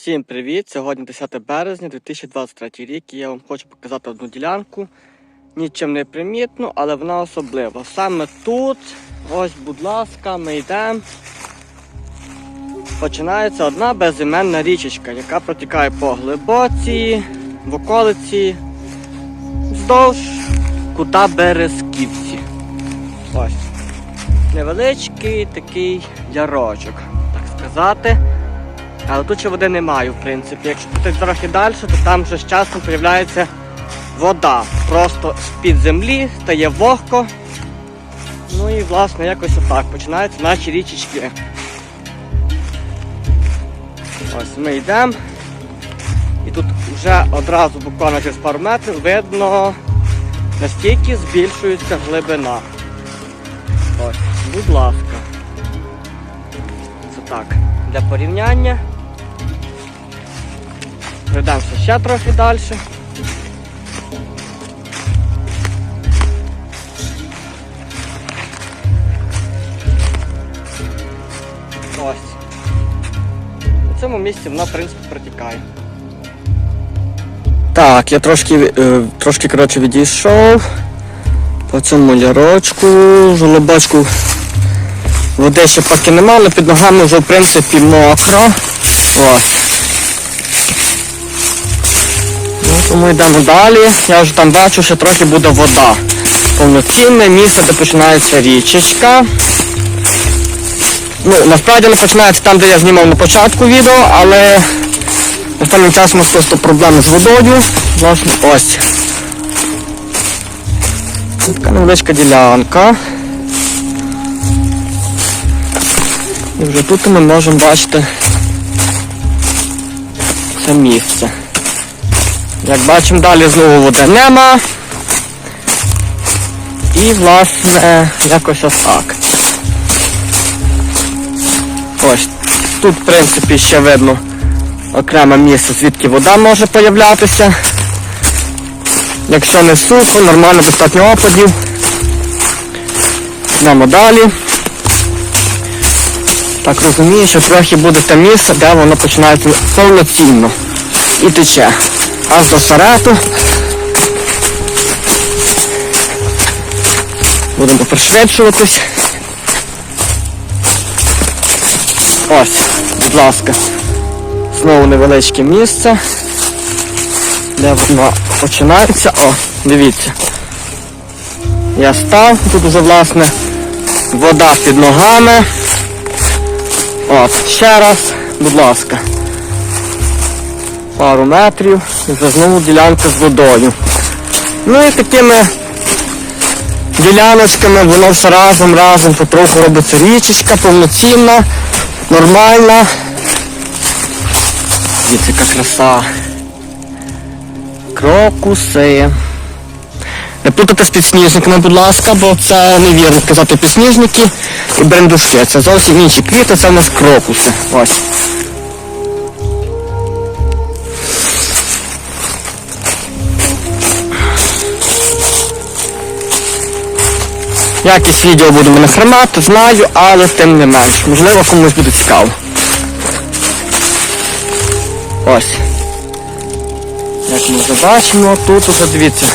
Всім привіт! Сьогодні 10 березня 2023 рік і я вам хочу показати одну ділянку. Нічим не примітну, але вона особлива. Саме тут, ось, будь ласка, ми йдемо. Починається одна безіменна річечка, яка протікає по глибоці, в околиці, вздовж кута Березківці. Ось. Невеличкий такий ярочок, так сказати. Але тут ще води немає, в принципі. Якщо піти трохи далі, то там вже з часом з'являється вода. Просто з-під землі стає вогко. Ну і власне якось отак починаються наші річечки. Ось ми йдемо. І тут вже одразу буквально через пару метрів видно настільки збільшується глибина. Ось, будь ласка. Це так. Для порівняння. Пройдемося ще трохи далі. Ось. У цьому місці вона, в принципі, протікає. Так, я трошки, е, трошки коротше, відійшов по цьому лярочку, жолобочку води ще поки нема, але під ногами вже в принципі мокро. Ось. Тому йдемо далі. Я вже там бачу, що трохи буде вода. Повноцінне місце, де починається річечка. Ну, насправді не починається там, де я знімав на початку відео, але останнім часом просто проблеми з водою. Власне, ось. Така невеличка ділянка. І вже тут ми можемо бачити це місце. Як бачимо, далі знову води нема. І, власне, якось ось так. Ось. Тут, в принципі, ще видно окреме місце, звідки вода може появлятися. Якщо не сухо, нормально достатньо опадів. Йдемо далі. Так розумію, що трохи буде те місце, де воно починається повноцінно і тече. Аж до шарету. Будемо пришвидшуватись. Ось, будь ласка. Знову невеличке місце, де воно починається. О, дивіться. Я став, тут вже власне вода під ногами. От, ще раз, будь ласка. Пару метрів і вже знову ділянка з водою. Ну і такими діляночками воно все разом, разом потроху робиться річечка повноцінна, нормальна. Дивіться, яка краса. Крокуси. Не плутати з підсніжниками, будь ласка, бо це невірно казати підсніжники і брендушки. Це зовсім інші квіти, це в нас крокуси. Ось. Якість відео будемо не хремати, знаю, але тим не менш. Можливо, комусь буде цікаво. Ось. Як ми вже бачимо, тут уже дивіться.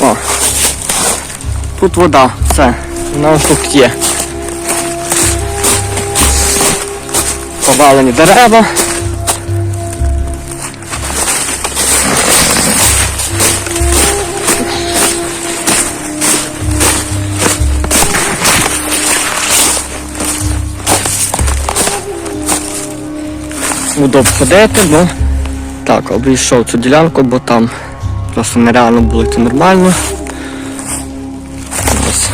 О. Тут вода, все, вона тут є. Повалені дерева. Буду обходити, бо так, обійшов цю ділянку, бо там просто нереально було йти нормально. Ось.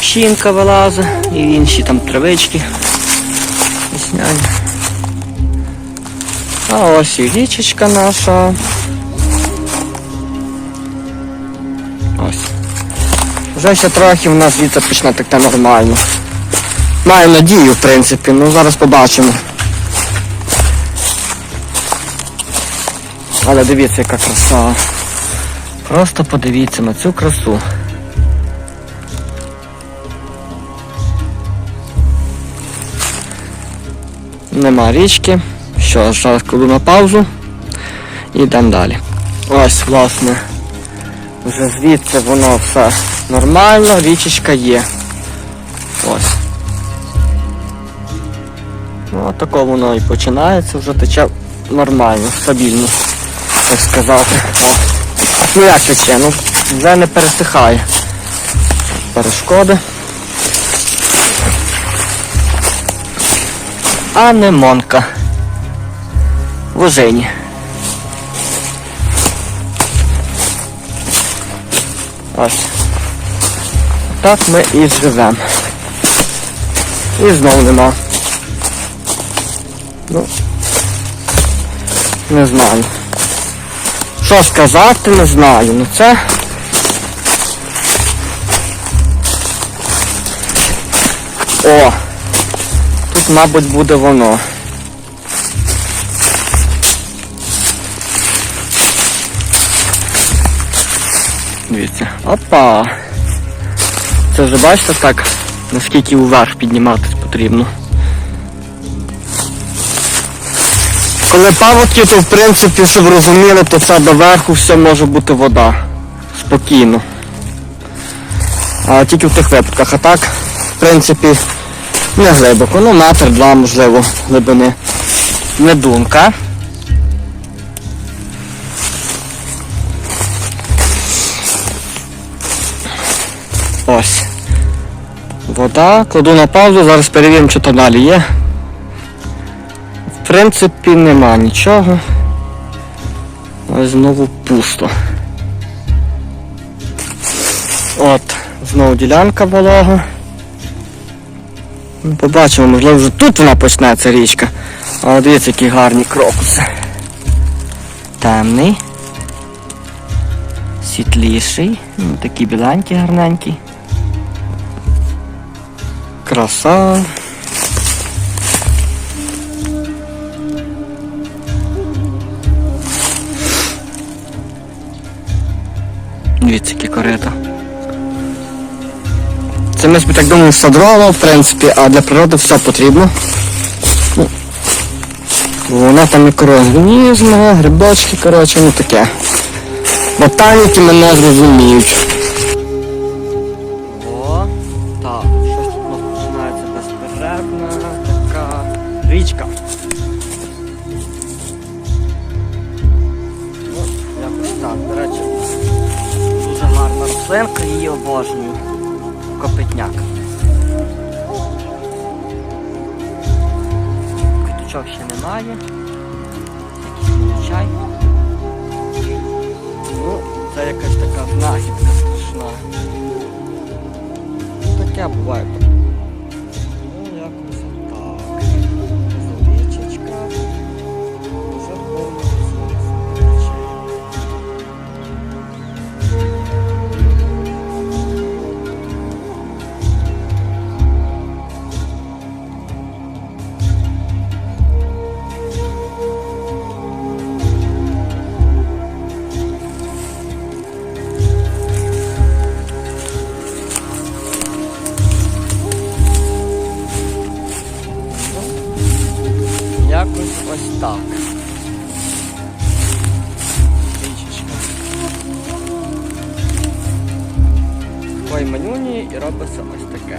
Пщінка вилазить і інші там травички. Весняні. А ось і річечка наша. Ось. Вже ще трохи в нас звідси почне так нормально. Маю надію, в принципі, ну зараз побачимо. Але дивіться, яка краса. Просто подивіться на цю красу. Нема річки. Що, зараз кладу на паузу і йдемо далі. Ось, власне, вже звідси воно все нормально, річечка є. Ось. Ну, от тако воно і починається, вже тече нормально, стабільно, так сказати. Ну як тече? Ну, вже не пересихає. Перешкоди. Анемонка. В ожині. Ось. Так ми і живемо. І знову нема. Ну, не знаю. Що сказати, не знаю. Ну це. О! Тут, мабуть, буде воно. Дивіться. Опа! Це вже бачите так, наскільки уверх підніматись потрібно. Коли паводки, то в принципі, щоб розуміли, то це доверху все може бути вода. Спокійно. А тільки в тих випадках. А так, в принципі, не глибоко. Ну, метр, два, можливо, глибини. Не думка. Ось. Вода. Кладу на паузу, зараз перевіримо, що там далі є. Принципі, нема нічого. Ось знову пусто. От, знову ділянка волога. Ну, Побачимо, можливо, вже тут вона почнеться річка. Але дивіться, які гарні крокуси. Темний. Світліший. Ну, Такий біленький, гарненький. Краса. Дивіться, які корита. Це ми так думаємо садрова, в принципі, а для природи все потрібно. Ну, Вона там мікроорганізми, грибочки, коротше, ну таке. Ботаніки мене зрозуміють. Обожнюю. Копитняк. Квіточок ще немає. Якийсь чай. Ну, це якась така знахідка страшна. Таке буває. Ой, і робиться ось таке.